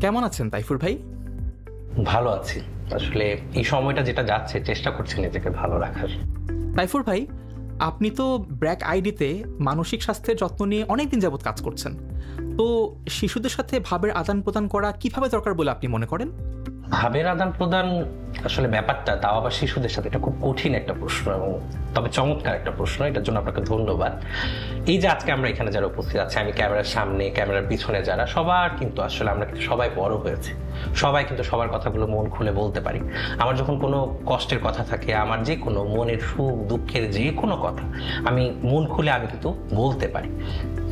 কেমন আছেন তাইফুর ভাই? ভালো আছি। আসলে এই সময়টা যেটা যাচ্ছে চেষ্টা করছি নিজেকে ভালো রাখার। তাইফুর ভাই আপনি তো ব্র্যাক আইডিতে মানসিক স্বাস্থ্যের যত্ন নিয়ে অনেক দিন যাবৎ কাজ করছেন। তো শিশুদের সাথে ভাবের আদান প্রদান করা কীভাবে দরকার বলে আপনি মনে করেন? ভাবের আদান প্রদান আসলে ব্যাপারটা, তাও আবার শিশুদের সাথে, এটা খুব কঠিন একটা প্রশ্ন এবং তবে চমৎকার একটা প্রশ্ন, এটার জন্য আপনাকে ধন্যবাদ। এই যে আজকে আমরা এখানে যারা উপস্থিত আছি, আমি ক্যামেরার সামনে, ক্যামেরার পিছনে যারা, সবার কিন্তু আসলে আমরা কিন্তু সবাই বড় হয়েছে। সবাই কিন্তু সবার কথাগুলো মন খুলে বলতে পারি। আমার যখন কোনো কষ্টের কথা থাকে, আমার যে কোনো মনের সুখ, দুঃখের যে কোনো কথা, আমি মন খুলে আমি কিন্তু বলতে পারি।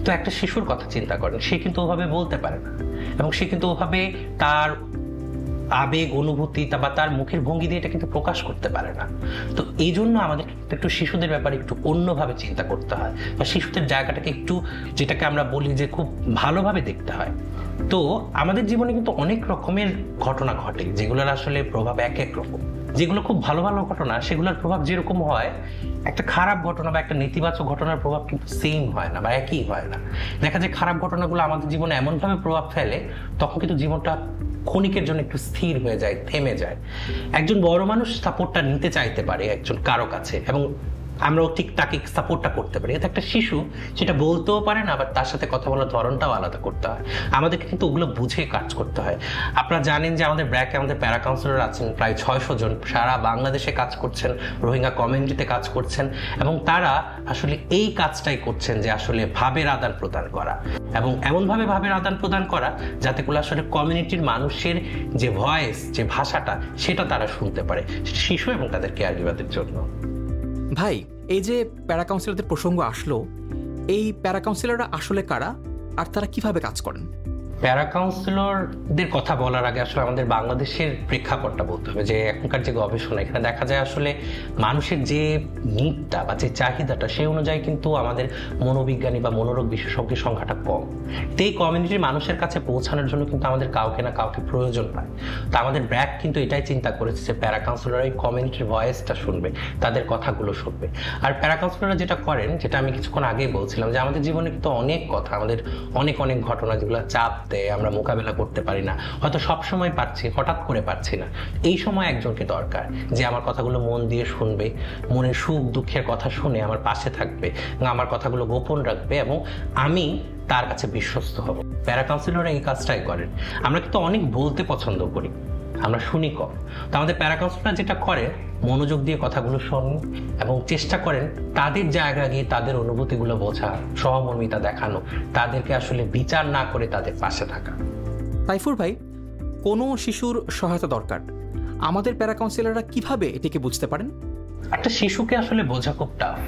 তো একটা শিশুর কথা চিন্তা করেন, সে কিন্তু ওভাবে বলতে পারে না এবং সে কিন্তু ওভাবে তার আবেগ, অনুভূতি বা তার মুখের ভঙ্গি দিয়ে এটা কিন্তু প্রকাশ করতে পারে না। তো এই জন্য আমাদের একটু শিশুদের ব্যাপারে একটু অন্যভাবে চিন্তা করতে হয় বা শিশুদের জায়গাটাকে একটু যেটাকে আমরা বলি যে খুব ভালোভাবে দেখতে হয়। তো আমাদের জীবনে কিন্তু অনেক রকমের ঘটনা ঘটে, যেগুলোর আসলে প্রভাব এক এক রকম। যেগুলো খুব ভালো ভালো ঘটনা, সেগুলোর প্রভাব যেরকম হয়, একটা খারাপ ঘটনা বা একটা নেতিবাচক ঘটনার প্রভাব কিন্তু সেম হয় না বা একই হয় না। দেখা যায় খারাপ ঘটনাগুলো আমাদের জীবনে এমনভাবে প্রভাব ফেলে, তখন কিন্তু জীবনটা ক্ষণিকের জন্য একটু স্থির হয়ে যায়, থেমে যায়। একজন বড় মানুষ সাপোর্টটা নিতে চাইতে পারে একজন কারও কাছে এবং আমরাও ঠিক তাকে সাপোর্টটা করতে পারি। এটা একটা শিশু, সেটা বলতেও পারে না, আবার তার সাথে কথা বলার ধরনটাও আলাদা করতে হয়। আমাদেরকে কিন্তু ওগুলো বুঝে কাজ করতে হয়। আপনারা জানেন যে আমাদের ব্র্যাকে আমাদের প্যারা কাউন্সিলর আছেন, প্রায় ছয়শো জন। সারা বাংলাদেশে কাজ করছেন, রোহিঙ্গা কমিউনিটিতে কাজ করছেন, এবং তারা আসলে এই কাজটাই করছেন যে আসলে ভাবের আদান প্রদান করা। এবং এমনভাবে ভাবের আদান প্রদান করা যাতে করে আসলে কমিউনিটির মানুষের যে ভয়েস যে ভাষাটা, সেটা তারা শুনতে পারে। শিশু এবং তাদের কেয়ার গিভারদের জন্য। ভাই, এই যে প্যারা কাউন্সিলরদের প্রসঙ্গ আসলো, এই প্যারা কাউন্সিলররা আসলে কারা? আর তারা কীভাবে কাজ করেন? প্যারা কাউন্সিলরদের কথা বলার আগে আসলে আমাদের বাংলাদেশের প্রেক্ষাপটটা বলতে হবে, যে এখনকার যে গবেষণা, এখানে দেখা যায় আসলে মানুষের যে নিডটা বা যে চাহিদাটা, সেই অনুযায়ী কিন্তু আমাদের মনোবিজ্ঞানী বা মনোরোগ বিশেষজ্ঞের সংখ্যাটা কম। তো এই কমিউনিটির মানুষের কাছে পৌঁছানোর জন্য কিন্তু আমাদের কাউকে না কাউকে প্রয়োজন পায় তো আমাদের ব্র্যাক কিন্তু এটাই চিন্তা করেছে যে প্যারা কাউন্সিলর এই কমিউনিটির ভয়েসটা শুনবে, তাদের কথাগুলো শুনবে। আর প্যারা কাউন্সিলররা যেটা করেন, যেটা আমি কিছুক্ষণ আগেই বলছিলাম, যে আমাদের জীবনে কিন্তু অনেক কথা, আমাদের অনেক অনেক ঘটনা যেগুলো চাপ দেয় আমরা মোকাবেলা করতে পারি না। হয়তো সব সময় পারছি, হঠাৎ করে পারছি না। এই সময় একজনকে দরকার যে আমার কথাগুলো মন দিয়ে শুনবে, মনের সুখ দুঃখের কথা শুনে আমার পাশে থাকবে, আমার কথাগুলো গোপন রাখবে এবং আমি তার কাছে বিশ্বস্ত হব। প্যারা কাউন্সিলররা এই কাজটাই করেন। আমরা কিন্তু অনেক বলতে পছন্দ করি। আমরা শুনি কম। তো আমাদের প্যারা কাউন্সিলর যেটা করে মনোযোগ দিয়ে কথাগুলো শোনেন এবং চেষ্টা করেন তাদের জায়গা গিয়ে তাদের অনুভূতিগুলো বোঝা সহমর্মিতা দেখানো তাদেরকে আসলে বিচার না করে তাদের পাশে থাকা। তাইফুর ভাই কোনো শিশুর সহায়তা দরকার? আমাদের প্যারা কাউন্সিলররা কীভাবে এটিকে বুঝতে পারেন? একটা শিশুকে আসলে বোঝা খুব টাফ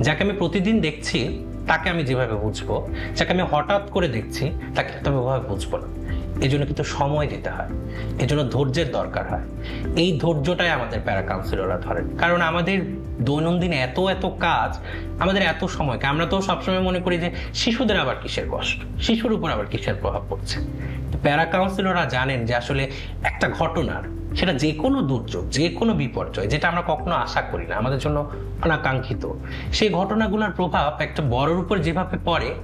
যাকে আমি প্রতিদিন দেখছি তাকে আমি যেভাবে বুঝব, যাকে আমি হঠাৎ করে দেখছি, তাকে কিন্তু ওভাবে বুঝব না। এই জন্য কিন্তু সময় দিতে হয়। এই জন্য ধৈর্যের দরকার হয়। এই ধৈর্যটাই আমাদের প্যারা কাউন্সিলররা ধরেন। কারণ আমাদের দৈনন্দিন এত এত কাজ, আমাদের এত সময় আমরা তো সবসময় মনে করি যে শিশুদের আবার কিসের কষ্ট? শিশুর উপর আবার কিসের প্রভাব পড়ছে? প্যারা কাউন্সিলররা জানেন যে আসলে একটা ঘটনার সেটা যে কোনো দুর্যোগ, যে কোনো বিপর্যয়, যেটা আমরা কখনো আশা করি না, আমাদের জন্য অনাকাঙ্ক্ষিত, সেই ঘটনাগুলোর প্রভাব একটা বড়র উপর যেভাবে পড়ে,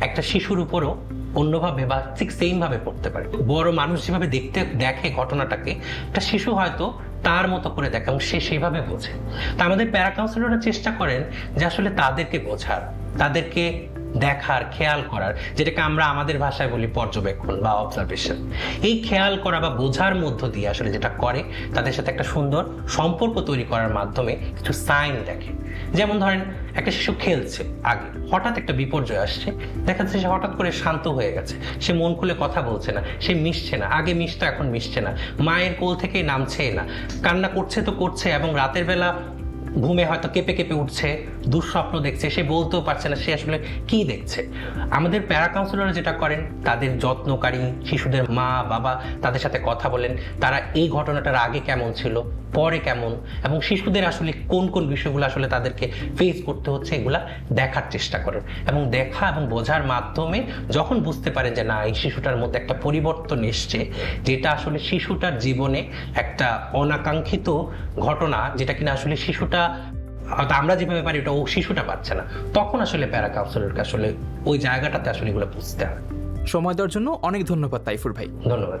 একটা শিশুর উপরও অন্যভাবে বা ঠিক সেম ভাবে পড়তে পারে। বড় মানুষ যেভাবে দেখতে, দেখে ঘটনাটাকে, একটা শিশু হয়তো তার মতো করে দেখে এবং সে সেইভাবে বোঝে। তা আমাদের প্যারা কাউন্সিলররা চেষ্টা করেন যে আসলে তাদেরকে বোঝার, তাদেরকে দেখার, খেয়াল করার, যেটাকে আমরা আমাদের ভাষায় বলি পর্যবেক্ষণ বা অবজারভেশন এই খেয়াল করা বা বোঝার মধ্য দিয়ে আসলে যেটা করে, তাদের সাথে একটা সুন্দর সম্পর্ক তৈরি করার মাধ্যমে কিছু সাইন দেখে। যেমন ধরেন, একটা শিশু খেলছে আগে, হঠাৎ একটা বিপর্যয় আসছে, দেখা যাচ্ছে সে হঠাৎ করে শান্ত হয়ে গেছে। সে মন খুলে কথা বলছে না, সে মিশছে না, আগে মিশতে, এখন মিশছে না। মায়ের কোল থেকেই নামছে না। কান্না করছে তো করছে, এবং রাতের বেলা ঘুমে হয়তো কেঁপে কেঁপে উঠছে, দুঃস্বপ্ন দেখছে, সে বলতেও পারছে না, সে আসলে কি দেখছে? আমাদের প্যারা কাউন্সিলর যেটা করেন, তাদের যত্নকারী শিশুদের মা, বাবা তাদের সাথে কথা বলেন, তারা এই ঘটনাটার আগে কেমন ছিল, পরে কেমন, এবং শিশুদের আসলে কোন কোন বিষয়গুলো আসলে তাদেরকে ফেস করতে হচ্ছে, এগুলা দেখার চেষ্টা করেন। এবং দেখা এবং বোঝার মাধ্যমে যখন বুঝতে পারেন যে না, এই শিশুটার মধ্যে একটা পরিবর্তন এসছে, যেটা আসলে শিশুটার জীবনে একটা অনাকাঙ্ক্ষিত ঘটনা, যেটা কিনা আসলে শিশুটা হয়তো আমরা যেভাবে পারি ওটা ও শিশুটা পাচ্ছে না। তখন আসলে প্যারা কাউন্সিলরকে আসলে ওই জায়গাটাতে আসলে এগুলো বুঝতে হবে সময় দেওয়ার জন্য অনেক ধন্যবাদ তাইফুর ভাই। ধন্যবাদ।